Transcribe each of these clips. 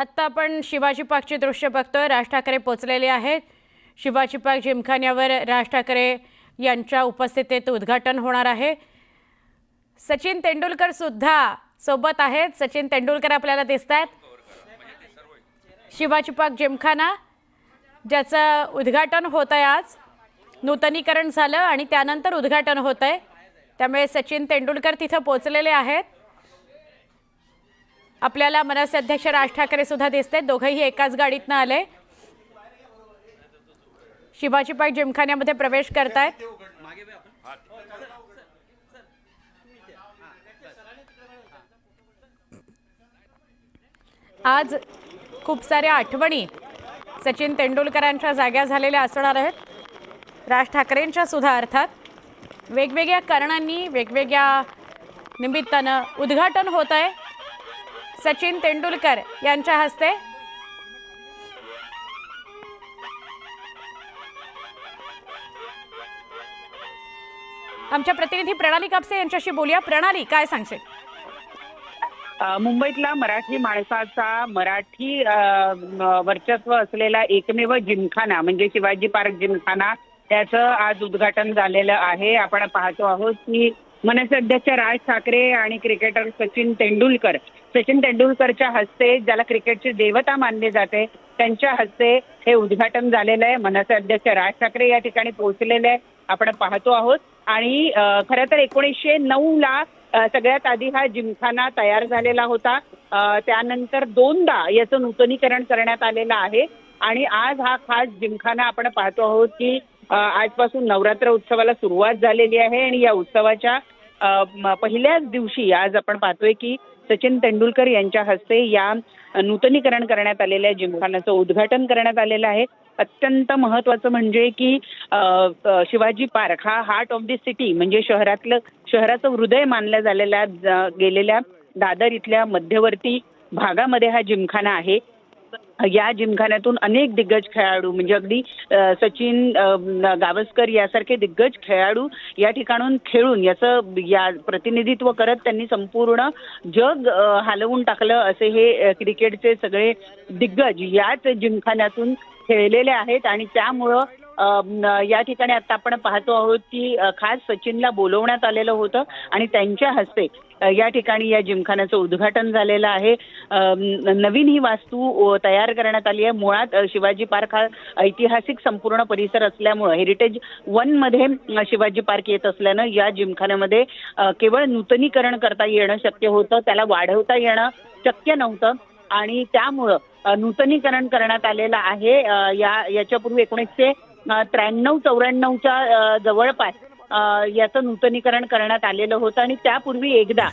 आत्ता आपण शिवाजी पार्कचे दृश्य बघतोय. राज ठाकरे पोचलेले आहेत. शिवाजी पार्क जिमखान्यावर राज ठाकरे यांच्या उपस्थितीत उद्घाटन होणार आहे. सचिन तेंडुलकर सुद्धा सोबत आहेत. सचिन तेंडुलकर आपल्याला दिसत आहेत शिवाजी पार्क जिमखाना ज्याचं उद्घाटन होत आहे आज. नूतनीकरण झालं आणि त्यानंतर उद्घाटन होत आहे त्यामुळे सचिन तेंडुलकर तिथं पोचलेले आहेत. आपल्याला मनसे अध्यक्ष राज ठाकरे सुद्धा दिसते. दोघंही एकाच गाडीतनं आले. शिवाजी पाईक जिमखान्यामध्ये प्रवेश करतायत. आज खूप साऱ्या आठवणी सचिन तेंडुलकरांच्या जाग्या झालेल्या असणार आहेत. राज ठाकरेंच्या सुद्धा अर्थात. वेगवेगळ्या कारणांनी वेगवेगळ्या निमित्तानं उद्घाटन होत आहे. सचिन तेंडुलकर यांच्या हस्ते. आमच्या प्रतिनिधी प्रणाली कापसे यांच्याशी बोलूया. प्रणाली काय सांगशील? मुंबईतला मराठी माणसाचा मराठी वर्चस्व असलेला एकमेव जिमखाना म्हणजे शिवाजी पार्क जिमखाना त्याचं आज उद्घाटन झालेलं आहे. आपण पाहतो आहोत की मनसे अध्यक्ष राज ठाकरे आणि क्रिकेटर सचिन तेंडुलकर सचिन तेंडुलकरच्या हस्ते ज्याला क्रिकेटची देवता मानली जाते त्यांच्या हस्ते हे उद्घाटन झालेलं आहे. मनसे अध्यक्ष राज ठाकरे या ठिकाणी पोहोचलेले आहे आपण पाहतो आहोत. आणि खरं तर एकोणीसशे नऊ ला सगळ्यात आधी हा जिमखाना तयार झालेला होता. त्यानंतर दोनदा याचं नूतनीकरण करण्यात आलेलं आहे. आणि आज हा खास जिमखाना आपण पाहतो आहोत की आजपासून नवरात्र उत्सवाला सुरुवात झालेली आहे. आणि या उत्सवाच्या पहिल्याच दिवशी आज आपण पाहतोय की सचिन तेंडुलकर यांच्या हस्ते या नूतनीकरण करण्यात आलेल्या जिमखानाचं उद्घाटन करण्यात आलेलं आहे. अत्यंत महत्वाचं म्हणजे की शिवाजी पार्क हा हार्ट ऑफ द सिटी म्हणजे शहरातलं शहराचं हृदय मानलं झालेल्या गेलेल्या दादर इथल्या मध्यवर्ती भागामध्ये हा जिमखाना आहे. या जिमखान्यातून अनेक दिग्गज खेळाडू म्हणजे अगदी सचिन गावस्कर यासारखे दिग्गज खेळाडू या ठिकाणून खेळून याचं या प्रतिनिधित्व करत त्यांनी संपूर्ण जग हलवून टाकलं असे हे क्रिकेटचे सगळे दिग्गज याच जिमखान्यातून खेळलेले आहेत. आणि त्यामुळं या ठिकाणी आता आपण पाहतो आहोत की खास सचिनला बोलवण्यात आलेलं होतं आणि त्यांच्या हस्ते या ठिकाणी या जिमखान्याचं उद्घाटन झालेलं आहे. नवीन ही वास्तू तयार करण्यात आली आहे. मुळात शिवाजी पार्क हा ऐतिहासिक संपूर्ण परिसर असल्यामुळं हेरिटेज वनमध्ये शिवाजी पार्क येत असल्यानं या जिमखान्यामध्ये केवळ नूतनीकरण करता येणं शक्य होतं. त्याला वाढवता येणं शक्य नव्हतं. आणि त्यामुळं नूतनीकरण करण्यात आलेलं आहे. या याच्यापूर्वी एकोणीसशे त्र्याण्णव चौऱ्याण्णवच्या जवळपास याचं नूतनीकरण करण्यात आलेलं होतं आणि त्यापूर्वी एकदा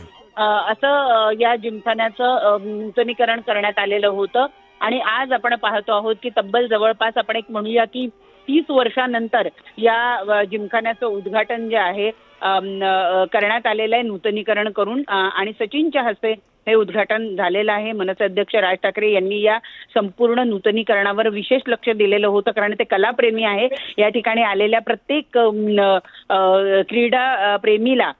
असं या जिमखान्याचं नूतनीकरण करण्यात आलेलं होतं. आणि आज आपण पाहतो आहोत की तब्बल जवळपास आपण एक म्हणूया की तीस वर्षानंतर या जिमखान्याचं उद्घाटन जे आहे करण्यात आलेलं आहे नूतनीकरण करून आणि सचिनच्या हस्ते हे उद्घाटन झालेलं आहे. मनसे अध्यक्ष राज ठाकरे यांनी या संपूर्ण नूतनीकरणावर विशेष लक्ष दिलेलं होतं कारण ते कलाप्रेमी आहे. या ठिकाणी आलेल्या प्रत्येक अ, क्रीडा प्रेमीला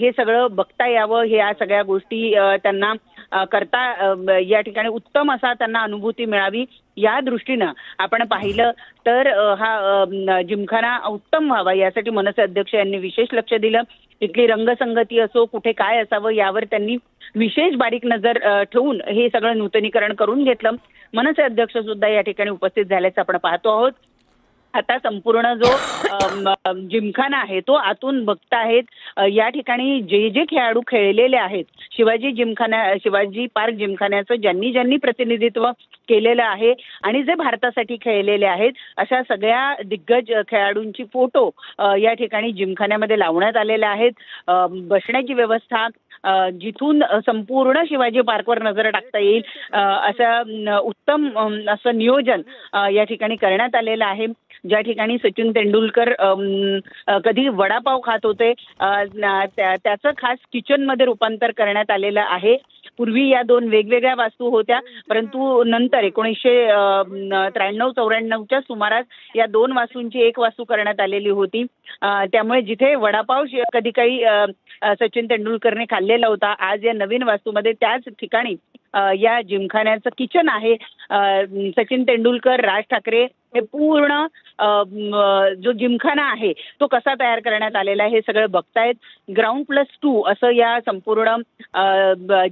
हे सगळं बघता यावं ह्या सगळ्या गोष्टी त्यांना करता या ठिकाणी उत्तम असा त्यांना अनुभूती मिळावी या दृष्टीनं आपण पाहिलं तर हा जिमखाना उत्तम व्हावा यासाठी मनसे अध्यक्ष यांनी विशेष लक्ष दिलं. इथली रंगसंगती असो कुठे काय असावं यावर त्यांनी विशेष बारीक नजर ठेवून हे सगळं नूतनीकरण करून घेतलं. मनसे अध्यक्ष सुद्धा या ठिकाणी उपस्थित झाल्याचं आपण पाहतो आहोत. आता संपूर्ण जो जिमखाना आहे तो आतून बघताहेत. अ, या ठिकाणी जे जे खेळाडू खेळलेले आहेत शिवाजी जिमखाना शिवाजी पार्क जिमखान्याचं ज्यांनी ज्यांनी प्रतिनिधित्व केलेलं आहे आणि जे भारतासाठी खेळलेले आहेत अशा सगळ्या दिग्गज खेळाडूंची फोटो या ठिकाणी जिमखान्यामध्ये लावण्यात आलेले आहेत. बसण्याची व्यवस्था जिथून संपूर्ण शिवाजी पार्कवर नजर टाकता येईल. अ, असं उत्तम असं नियोजन या ठिकाणी करण्यात आलेलं आहे. ज्या ठिकाणी सचिन तेंडुलकर कधी वडापाव खात होते त्याचं खास किचनमध्ये रूपांतर करण्यात आलेलं आहे. पूर्वी या दोन वेगवेगळ्या वास्तू होत्या परंतु नंतर एकोणीसशे त्र्याण्णव चौऱ्याण्णवच्या सुमारास या दोन वास्तूंची एक वास्तू करण्यात आलेली होती. त्यामुळे जिथे वडापाव कधी काही सचिन तेंडुलकरने खाल्लेला होता आज या नवीन वास्तूमध्ये त्याच ठिकाणी या जिमखान्याचं किचन आहे. सचिन तेंडुलकर राज ठाकरे हे पूर्ण जो जिमखाना आहे तो कसा तयार करण्यात आलेला आहे हे सगळं बघतायत. ग्राउंड प्लस टू असं या संपूर्ण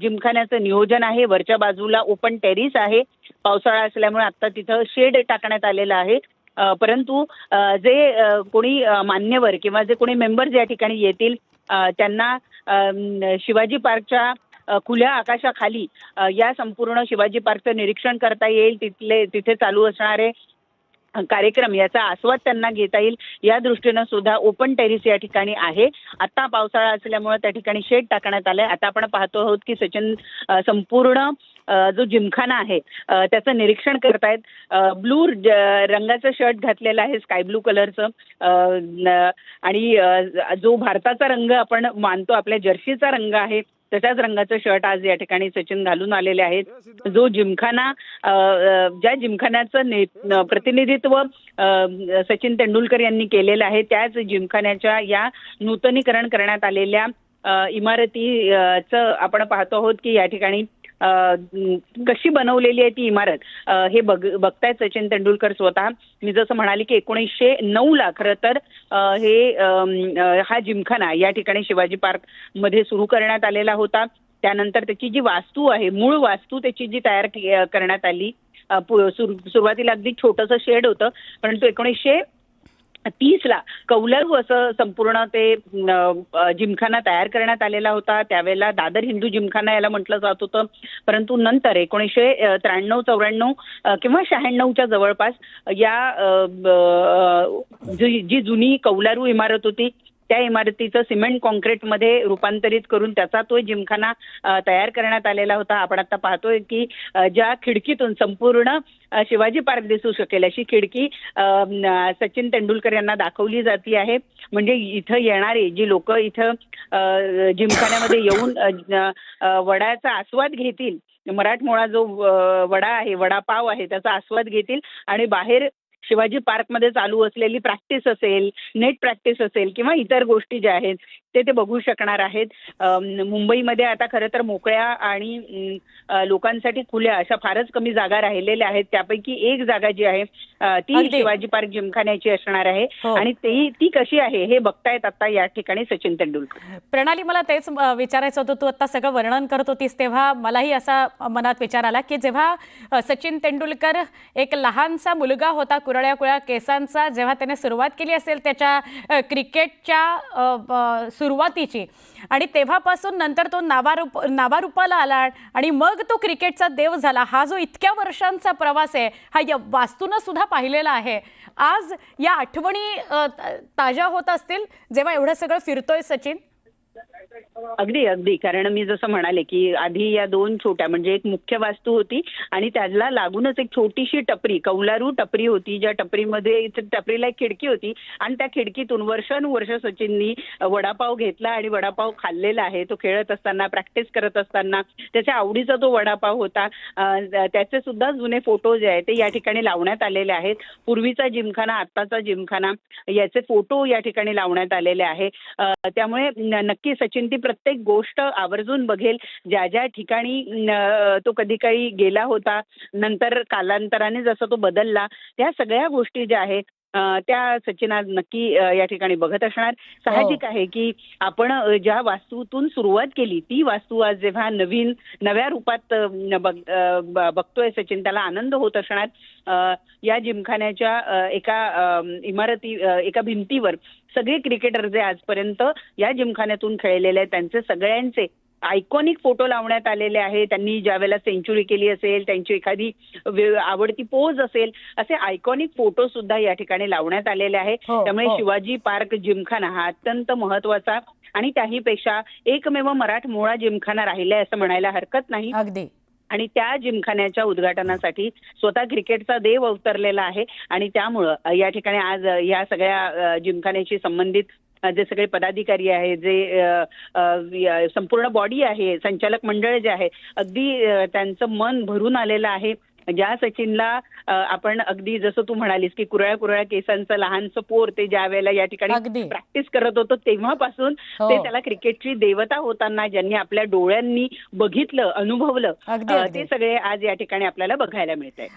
जिमखान्याचं नियोजन आहे. वरच्या बाजूला ओपन टेरिस आहे. पावसाळा असल्यामुळे आता तिथं शेड टाकण्यात आलेलं आहे. परंतु जे कोणी मान्यवर किंवा जे कोणी मेंबर्स या ठिकाणी येतील त्यांना शिवाजी पार्कच्या खुल्या आकाशाखाली या संपूर्ण शिवाजी पार्कचं निरीक्षण करता येईल तिथले तिथे चालू असणारे कार्यक्रम याचा आस्वाद त्यांना घेता येईल. या दृष्टीनं सुद्धा ओपन टेरिस या ठिकाणी आहे. आता पावसाळा असल्यामुळे त्या ठिकाणी शेड टाकण्यात आलंय. आता आपण पाहतो आहोत की सचिन संपूर्ण जो जिमखाना आहे त्याचं निरीक्षण करतायत. ब्लू रंगाचं शर्ट घातलेलं आहे स्काय ब्लू कलरचं. आणि जो भारताचा रंग आपण मानतो आपल्या जर्सीचा रंग आहे तशाच रंगाचं शर्ट आज या ठिकाणी सचिन घालून आलेले आहेत. जो जिमखाना अ, ज्या जिमखान्याचं ने प्रतिनिधित्व सचिन तेंडुलकर यांनी केलेलं आहे त्याच जिमखान्याच्या या नूतनीकरण करण्यात आलेल्या अ, इमारतीचं आपण पाहतो आहोत की या ठिकाणी कशी बनवलेली आहे ती इमारत. हे बघ बघतायत सचिन तेंडुलकर स्वतः. मी जसं म्हणाले की एकोणीसशे नऊला खरं तर हे अ, हा जिमखाना या ठिकाणी शिवाजी पार्कमध्ये सुरू करण्यात आलेला होता. त्यानंतर त्याची जी वास्तू आहे मूळ वास्तू त्याची जी तयार करण्यात आली सुरुवातीला अगदी छोटंसं शेड होतं परंतु एकोणीसशे तीसला कौलरू असं संपूर्ण ते जिमखाना तयार करण्यात आलेला होता. त्यावेळेला दादर हिंदू जिमखाना याला म्हटलं जात होतं. परंतु नंतर एकोणीसशे त्र्याण्णव चौऱ्याण्णव किंवा शहाण्णवच्या जवळपास या जी जी जुनी कौलारू इमारत होती त्या इमारतीचं सिमेंट कॉन्क्रीटमध्ये रूपांतरित करून त्याचा तो जिमखाना तयार करण्यात आलेला होता. आपण आता पाहतोय की ज्या खिडकीतून संपूर्ण शिवाजी पार्क दिसू शकेल अशी खिडकी सचिन तेंडुलकर यांना दाखवली जाती आहे. म्हणजे इथं येणारे जी लोक इथं जिमखान्यामध्ये येऊन वडाचा आस्वाद घेतील. मराठमोळा जो वडा आहे वडापाव आहे त्याचा आस्वाद घेतील. आणि बाहेर शिवाजी पार्कमध्ये चालू असलेली प्रॅक्टिस असेल नेट प्रॅक्टिस असेल किंवा इतर गोष्टी ज्या आहेत ते ते बघू शकणार आहेत. मुंबईमध्ये आता खरं तर मोकळ्या आणि लोकांसाठी खुल्या अशा फारच कमी जागा राहिलेल्या आहेत. त्यापैकी एक जागा जी आहे ती. शिवाजी पार्क जिमखान्याची असणार आहे. हो. आणि ती ती कशी आहे हे बघतायत आता या ठिकाणी सचिन तेंडुलकर. प्रणाली मला तेच विचारायचं होतं. तू आता सगळं वर्णन करत होतीस तेव्हा मलाही असा मनात विचार आला की जेव्हा सचिन तेंडुलकर एक लहानसा मुलगा होता कुरळ्या कुळ्या केसांचा जेव्हा त्याने सुरुवात केली असेल त्याच्या क्रिकेटच्या सुरुवातीची. आणि तेव्हापासून नंतर तो नावारूप नावारूपाला आला आणि मग तो क्रिकेटचा देव झाला. हा जो इतक्या वर्षांचा प्रवास आहे हा या वास्तूनं सुद्धा पाहिलेला आहे. आज या आठवणी ताज्या होत असतील जेव्हा एवढं सगळं फिरतोय सचिन. अगदी अगदी. कारण मी जसं म्हणाले की आधी या दोन छोट्या म्हणजे एक मुख्य वास्तू होती आणि त्याला लागूनच एक छोटीशी टपरी कौलारू टपरी होती ज्या टपरीमध्ये टपरीला एक खिडकी होती आणि त्या खिडकीतून वर्षानुवर्ष सचिननी वडापाव घेतला आणि वडापाव खाल्लेला आहे. तो खेळत असताना प्रॅक्टिस करत असताना त्याच्या आवडीचा तो वडापाव होता. त्याचे सुद्धा जुने फोटो जे आहेत ते या ठिकाणी लावण्यात आलेले आहेत. पूर्वीचा जिमखाना आत्ताचा जिमखाना याचे फोटो या ठिकाणी लावण्यात आलेले आहे. त्यामुळे नक्की सचिन ती प्रत्येक गोष्ट आवर्जून बघेल. ज्या ज्या ठिकाणी तो कधी काही गेला होता नंतर कालांतराने जसा तो बदलला त्या सगळ्या गोष्टी ज्या आहेत त्या सचिन आज नक्की या ठिकाणी बघत असणार. साहजिक आहे की आपण ज्या वास्तूतून सुरुवात केली ती वास्तू आज जेव्हा नवीन नव्या रूपात बघतोय सचिन त्याला आनंद होत असणार. या जिमखान्याच्या एका इमारती एका भिंतीवर सगळे क्रिकेटर जे आजपर्यंत या जिमखान्यातून खेळलेले आहेत त्यांचे सगळ्यांचे आयकॉनिक फोटो लावण्यात आलेले आहे. त्यांनी ज्या वेळेला सेंचुरी केली असेल त्यांची एखादी आवडती पोज असेल असे आयकॉनिक फोटो सुद्धा या ठिकाणी लावण्यात आलेले आहे. हो, त्यामुळे हो. शिवाजी पार्क जिमखाना हा अत्यंत महत्त्वाचा आणि त्याहीपेक्षा एकमेव मराठमोळा जिमखाना राहिलाय असं म्हणायला हरकत नाही. अगदी. आणि त्या जिमखान्याच्या उद्घाटनासाठी स्वतः क्रिकेटचा देव अवतरलेला आहे. आणि त्यामुळं या ठिकाणी आज या सगळ्या जिमखान्याशी संबंधित जे सगळे पदाधिकारी आहे जे संपूर्ण बॉडी आहे संचालक मंडळ जे आहे अगदी त्यांचं मन भरून आलेलं आहे ज्या सचिनला आपण अगदी जसं तू म्हणालीस की कुरळ्या कुरळ्या केसांचं लहानसं पोर ते ज्या वेळेला या. ठिकाणी प्रॅक्टिस करत होतो तेव्हापासून हो. ते त्याला क्रिकेटची देवता होताना ज्यांनी आपल्या डोळ्यांनी बघितलं अनुभवलं. ते सगळे आज या ठिकाणी आपल्याला बघायला मिळत आहे